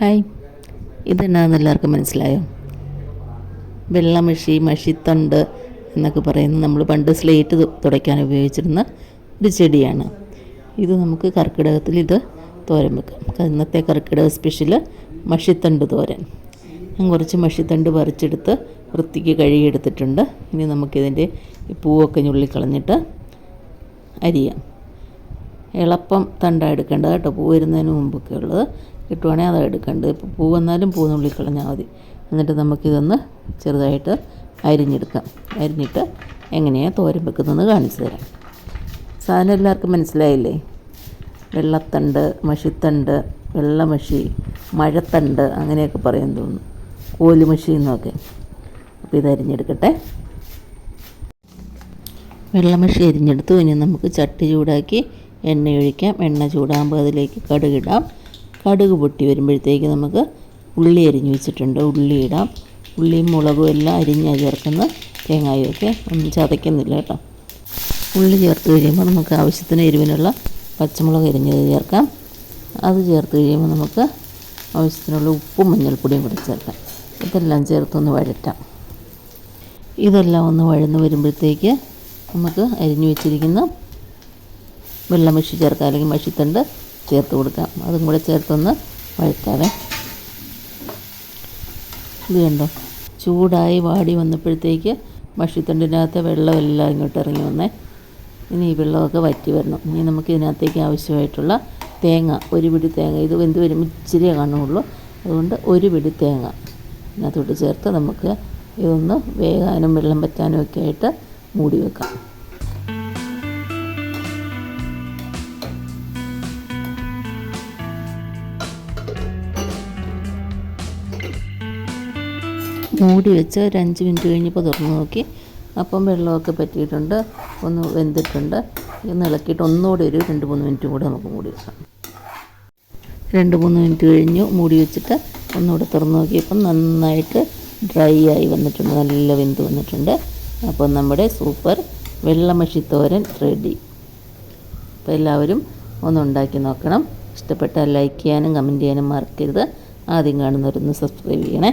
Hi. ഇതെന്നാന്ന് എല്ലാവർക്കും മനസ്സിലായോ? വെള്ളമഷി മഷിത്തണ്ട് എന്നൊക്കെ പറയുന്നത് നമ്മൾ പണ്ട് സ്ലേറ്റ് തുടയ്ക്കാൻ ഉപയോഗിച്ചിരുന്ന ഒരു ചെടിയാണ്. ഇത് നമുക്ക് കർക്കിടകത്തിൽ ഇത് തോരൻ വെക്കാം. ഇന്നത്തെ കർക്കിടക സ്പെഷ്യൽ മഷിത്തണ്ട് തോരൻ. ഞാൻ കുറച്ച് മഷിത്തണ്ട് പറിച്ചെടുത്ത് വൃത്തിക്ക് കഴുകിയെടുത്തിട്ടുണ്ട്. ഇനി നമുക്കിതിന്റെ പൂവൊക്കെ ഞുള്ളിക്കളഞ്ഞിട്ട് അരിയാം. എളുപ്പം തണ്ട എടുക്കേണ്ടത് കേട്ടോ. പൂ വരുന്നതിന് മുമ്പൊക്കെ ഉള്ളത് കിട്ടുവാണെങ്കിൽ അത് എടുക്കേണ്ടത്. ഇപ്പോൾ പൂ വന്നാലും പൂ നുള്ളി കളഞ്ഞാൽ മതി. എന്നിട്ട് നമുക്കിതൊന്ന് ചെറുതായിട്ട് അരിഞ്ഞെടുക്കാം. അരിഞ്ഞിട്ട് എങ്ങനെയാണ് തോരൻ വെക്കുന്നതെന്ന് കാണിച്ചു തരാം. സാധനം എല്ലാവർക്കും മനസ്സിലായില്ലേ? വെള്ളത്തണ്ട് മഷിത്തണ്ട് വെള്ളമഷി മഴത്തണ്ട് അങ്ങനെയൊക്കെ പറയാൻ തോന്നുന്നു. കോലുമഷി എന്നൊക്കെ. അപ്പോൾ ഇത് അരിഞ്ഞെടുക്കട്ടെ. വെള്ളമഷി അരിഞ്ഞെടുത്തു. ഇനി നമുക്ക് ചട്ടി ചൂടാക്കി എണ്ണ ഒഴിക്കാം എണ്ണ ചൂടാകുമ്പോൾ അതിലേക്ക് കടുകിടാം. കടുക് പൊട്ടി വരുമ്പോഴത്തേക്ക് നമുക്ക് ഉള്ളി അരിഞ്ഞ് വെച്ചിട്ടുണ്ട്. ഉള്ളി ഇടാം. ഉള്ളിയും മുളകും എല്ലാം അരിഞ്ഞാണ് ചേർക്കുന്ന തേങ്ങായും ഒക്കെ ഒന്നും ചതയ്ക്കുന്നില്ല കേട്ടോ. ഉള്ളി ചേർത്ത് കഴിയുമ്പോൾ നമുക്ക് ആവശ്യത്തിന് എരിവിനുള്ള പച്ചമുളക് അരിഞ്ഞത് ചേർക്കാം. അത് ചേർത്ത് കഴിയുമ്പോൾ നമുക്ക് ആവശ്യത്തിനുള്ള ഉപ്പും മഞ്ഞൾപ്പൊടിയും കൂടി ചേർക്കാം. ഇതെല്ലാം ചേർത്തൊന്ന് വഴറ്റാം. ഇതെല്ലാം ഒന്ന് വഴന്ന് വരുമ്പോഴത്തേക്ക് നമുക്ക് അരിഞ്ഞു വെച്ചിരിക്കുന്ന വെള്ളമഷി ചേർക്കാം അല്ലെങ്കിൽ മഷിത്തണ്ട് ചേർത്ത് കൊടുക്കാം. അതും കൂടെ ചേർത്തൊന്ന് വഴറ്റാവേ. ഇത് കണ്ടോ? ചൂടായി വാടി വന്നപ്പോഴത്തേക്ക് മഷിത്തണ്ടിനകത്തെ വെള്ളമെല്ലാം ഇങ്ങോട്ട് ഇറങ്ങി വന്നേ. ഇനി ഈ വെള്ളമൊക്കെ വറ്റി വരണം. ഇനി നമുക്ക് ഇതിനകത്തേക്ക് ആവശ്യമായിട്ടുള്ള തേങ്ങ ഒരു പിടി തേങ്ങ. ഇത് എന്ത് വരും ഇച്ചിരിയേ കാണുള്ളൂ. അതുകൊണ്ട് ഒരു പിടി തേങ്ങ ഇതിനകത്തോട്ട് ചേർത്ത് നമുക്ക് ഇതൊന്ന് വേകാനും വെള്ളം വറ്റാനും ഒക്കെ ആയിട്ട് മൂടി വെക്കാം. മൂടി വെച്ച് ഒരു അഞ്ച് മിനിറ്റ് കഴിഞ്ഞപ്പോൾ തുറന്ന് നോക്കി. അപ്പം വെള്ളമൊക്കെ പറ്റിയിട്ടുണ്ട്. ഒന്ന് വെന്തിട്ടുണ്ട്. ഒന്ന് ഇളക്കിയിട്ട് ഒന്നുകൂടി ഒരു രണ്ട് മൂന്ന് മിനിറ്റ് കൂടെ നമുക്ക് മൂടി വെക്കാം. രണ്ട് മൂന്ന് മിനിറ്റ് കഴിഞ്ഞു. മൂടി വെച്ചിട്ട് ഒന്നുകൂടെ തുറന്ന് നോക്കിയപ്പം നന്നായിട്ട് ഡ്രൈ ആയി വന്നിട്ടുണ്ട്. നല്ല വെന്ത് വന്നിട്ടുണ്ട്. അപ്പം നമ്മുടെ സൂപ്പർ വെള്ളമഷിത്തോരൻ റെഡി. അപ്പോൾ എല്ലാവരും ഒന്ന് ഉണ്ടാക്കി നോക്കണം. ഇഷ്ടപ്പെട്ടാൽ ലൈക്ക് ചെയ്യാനും കമന്റ് ചെയ്യാനും മറക്കരുത്. ആദ്യം കാണുന്നവരൊന്ന് സബ്സ്ക്രൈബ് ചെയ്യണേ.